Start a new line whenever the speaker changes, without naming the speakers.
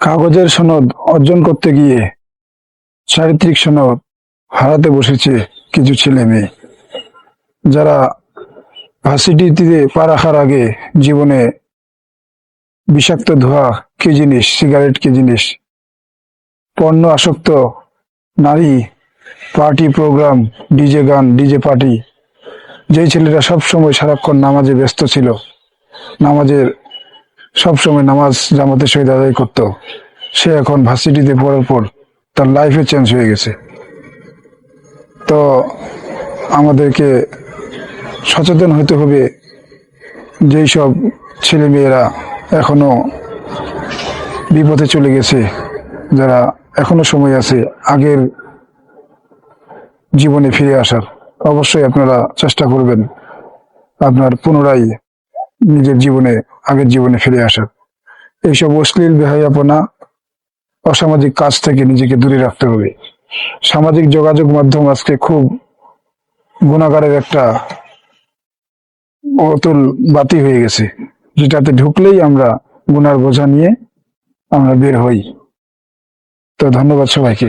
কাগজের সনদ অর্জন করতে গিয়ে চারিত্রিক সনদ হারাতে বসেছে কিছু ছেলে মেয়ে। যারা ভার্সিটিতে পা রাখার আগে জীবনে বিষাক্ত ধোঁয়া, কি জিনিস, সিগারেট কি জিনিস, পণ্য আসক্ত নারী, পার্টি প্রোগ্রাম, ডিজে গান, ডিজে পার্টি, যেই ছেলেরা সবসময় সারাক্ষণ নামাজে ব্যস্ত ছিল, নামাজের সব সময় নামাজ জামাতের সহিত আদায় করতো। সে এখন ভার্সিটিতে পড়ার পর তার লাইফে চেঞ্জ হয়ে গেছে। তো আমাদেরকে সচেতন হতে হবে যেই সব ছেলে মেয়েরা এখনও বিপথে চলে গেছে, যারা এখনও সময় আছে আগের জীবনে ফিরে আসার। অবশ্যই আপনারা চেষ্টা করবেন। আপনার পুনরায় নিজের জীবনে, আগের জীবনে ফিরে আসার এইসব অশ্লীল বেহায়াপনা অসামাজিক কাজ থেকে নিজেকে দূরে রাখতে হবে। সামাজিক যোগাযোগ মাধ্যম আজকে খুব গুণাগারের একটা অতুল বাতি হয়ে গেছে, যেটাতে ঢুকলেই আমরা গুনার বোঝা নিয়ে আমরা বের হই। তো ধন্যবাদ সবাইকে।